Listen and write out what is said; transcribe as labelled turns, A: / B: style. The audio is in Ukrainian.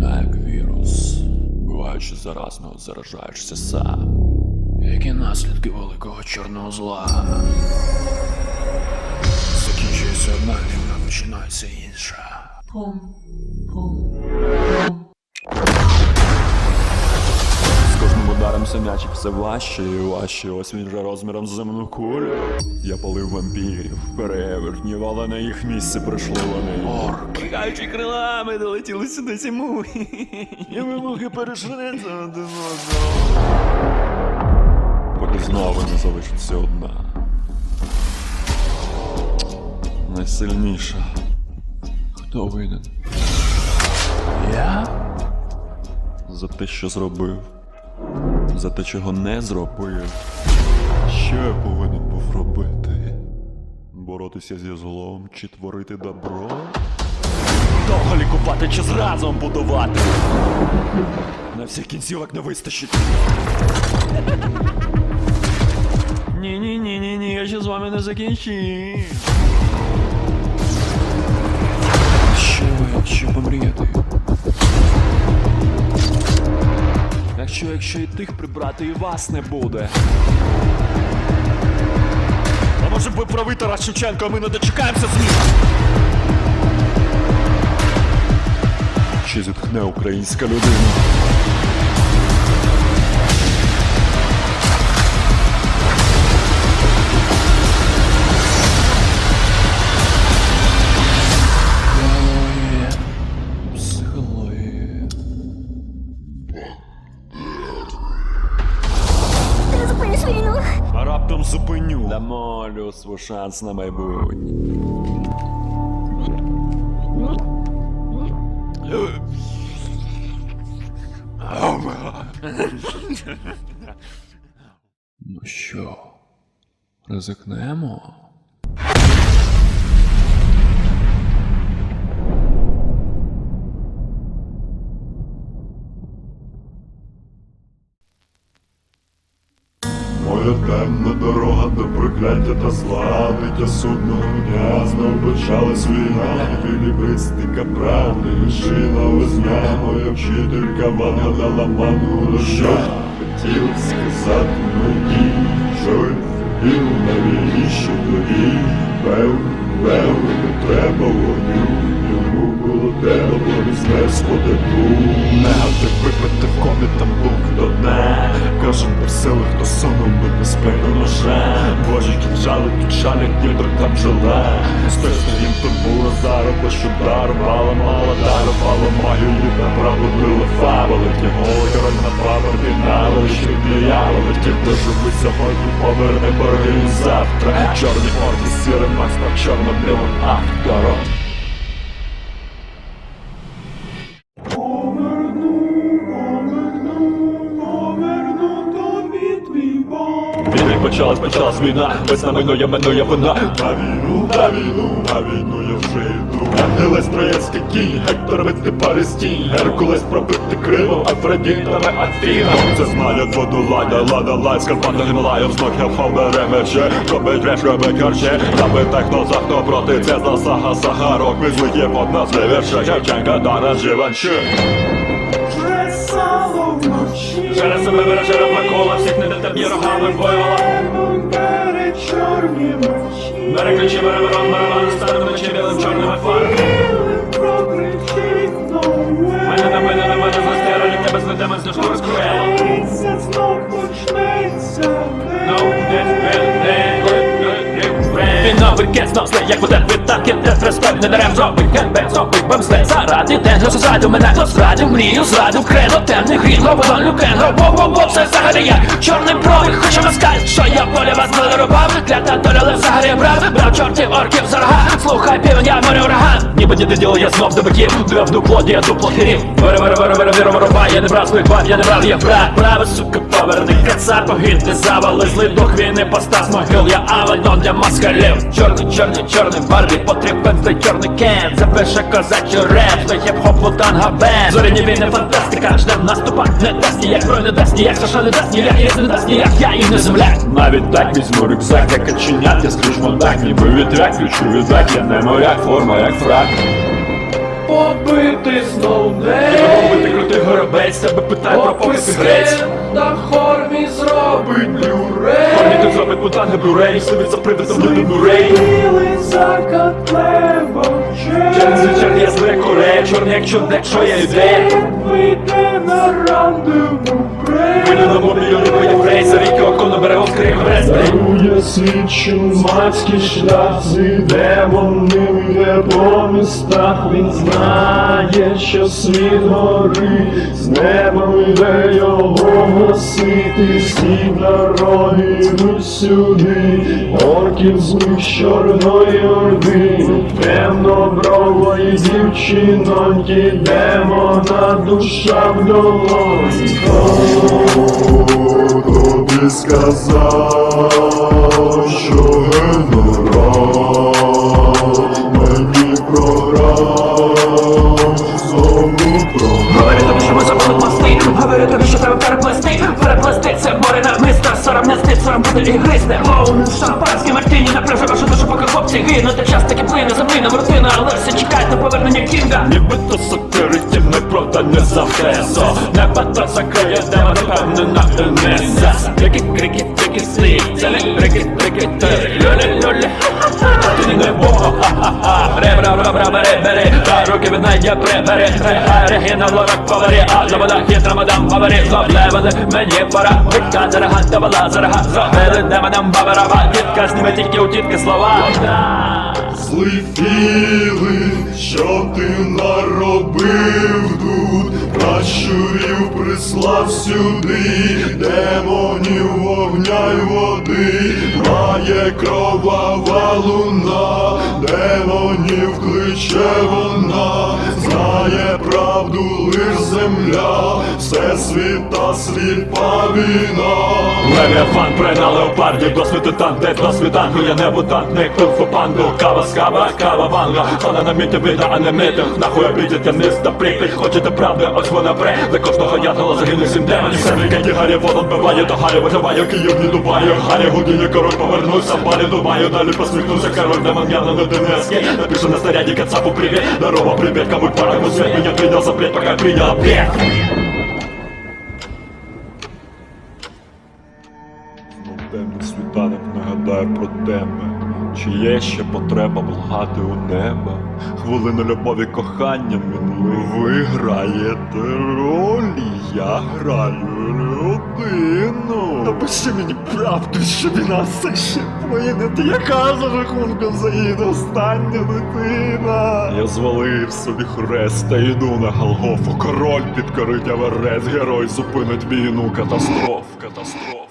A: Як вірус, буваючи заразно, заражаєшся сам. Які наслідки великого чорного зла. Закінчується одна війна, починається інша. З все м'ячик все важче і важче. Ось він вже розміром з земну кулю. Я палив вампірів, перевертнів, але на їх місце прийшли вони. Орки. Кигаючи крилами, долетіли сюди мухи. І ми мухи перейшли один одного. Поки знову не залишиться одна. Найсильніша. Хто винен? Я? За те, що зробив. За те, чого не зробив. Що я повинен був робити? Боротися зі злом чи творити добро? Довго лікувати чи зразу будувати? На всіх кінцівок не вистачить. Ні, ні, ні, ні, ні, я ще з вами не закінчив. Що, якщо помріяти? Якщо і тих прибрати, і вас не буде. А може ви правий Тарас Шевченко, а ми не дочекаємося змін? Чи зітхне українська людина? Дамо людству шанс на майбутнє. Ну що, ризикнемо?
B: Моя темна дорога до прокляття та зла, Биття судного дня. Знов почалась війна, Філібристика правди, лишила возня, моя вчителька вона дала ману що хотів сказати мені, щось хотів навіщо тобі, певно, певно, не треба вогню, йому було треба, бо не там жила Стежно їм тут було зароба, що дарувала мала, дарувала маю їх направо била фабули Тягнули король на паперті, навели, що дияволи Ті, хто живий сьогодні, поверне борги завтра. Чорні орди, сірий на чорно-білим автором почалась, почалась війна, весна минує, минує вона На війну, на війну, на війну я вже йду. Ангелес троєцький кінь, Гектор бити Паристінь. Геркулес пробити Кримом, Афродітами Афінам Це знають воду лада, лайт, Скарпата Гімалаєм, знок Хелховери мече Робить реш, робить харче, Забите хто за хто проти, це за сага, сага, рок Визлик є под нас, виверше, Шевченка, Тарас, Живанчик Через себе бере береже рефлекола, всіх не тобі рогами воювала Бере ключі, бери ворон, барабан, стане вночі білим чорними фарбами Мене на мене, на мене злості, застирали, тебе знайдемо з дошку розкроєла No, this will Він новий кець носли, як буде витак, я те престоль Не дарем зробить кембе, зробить бомсле Заради день, що зрадив мене, хто зрадив мрію, зрадив кредо Темний грін, робот, люкен, робо-бо-бо, все взагалі я Чорний бровий, хоче маскаль, що я воля вас не рубав Клята доля, взагалі брав, брав чортів орків за рога Слухай півень, я море ураган Ніби не діло, я знов до биків дупло, я дупло Вири, вири, вири, вири, вири, вируба Я не брав своїх баб, я не брав їх брат Праве, сука, поверни, кацар, погін Ти завали, дух війни, постав з могил Я авальон для москалів. Чорний, чорний, чорний барбі Потрібен цей чорний кен. Запише козачий реп Той хіп-хоп, бутан, габен. Зоряні війни, фантастика Ждем наступа, не дасть ніяк Зброй не дасть ніяк, США не дасть ніяк Єс не дасть ніяк, я і не земля. Навіть так візьму рюкзак, як каченят Я скрізь мудак, ніби вітряк Ключу віддак, я не моряк, форма як фрак.
A: Побив
C: тиснув
B: Робити
C: ней
B: крутий горобець, тебе питає про попити грець
C: зробить
B: блюрей, сивиться придатом до блюрей
C: Білиця за котлем
B: Через вечір я зле коре чорний як чудник, що я ідея
C: Вийде на рандеву
A: свідчу мацький шлях. З демонним йде по містах. Він знає, що світ горить, з неба йде його гасити, всі дороги сюди, орків злих чорної орди, темно-брової дівчиноньки, демона душа в долоні. Тобі сказав, що генерал мені програв, знову програв.
D: Говорю тобі, що ми забули пласти Говорю тобі, що треба переплести. Переплести це море на миста Сором не стид, сором буде і гристи Оу, шампанське мартині. Напряже вашу душу, поки хлопці гинуть. Час таки плине, заплине рутина Але все чекають на повернення Кінга.
B: Нібито неправда не завтесо Небо то закриє, демон впевнена Енеса Крики, крики, крики, це не крики, крики, тери Люлі, люлі, ха-ха-ха Ти не бога, ха-ха-ха Ребра, ребра, бери, бери Та руки від найдя прибери Рехай, регіна, лорак, поварі А завода хитра, мадам, поварі Заблевали, мені пора Вика, зарага, давала, зарага Зробили демонам бабарава Дітка, зніме тільки у тітки слова
A: Злий філи, що ти наробив тут, пращурів прислав сюди, демонів вогня й води, має кровава луна, демонів кличе вона, знає правду лиш земля, все світа сліпа війна.
B: Левіафан прена леопарді, досвід титан, де досвід танку, я не мутант, не кунг-фу панду, кава скава, кава ванга, вона на міті вида, а не митинг, нахуй обідете низ та прикрить, хочете правди, ось вона бре, за кожного ятела загине сім демонів, все вікенді Гаррі Водон биває, то Гаррі виживає, Київ не дубає, Гаррі Гудіні, король повернувся, палі думаю, далі посміхнувся, король демон явно не Донецький, напишу на снаряді Кацапу привіт, здорово, привіт, кому парагу свет, меня принял плеть, пока принял.
A: Знов темний світанок нагадає про тебе. Чи є ще потреба благати у неба? Хвилина любові коханням він Ви граєте ролі, я граю людину. Напиши мені правду, що війна все ще ти яка за рахунком заїде остання дитина. Я звалив собі хрест та йду на Голгофу. Король підкорить Аверест, герой зупинить війну, катастроф, катастроф.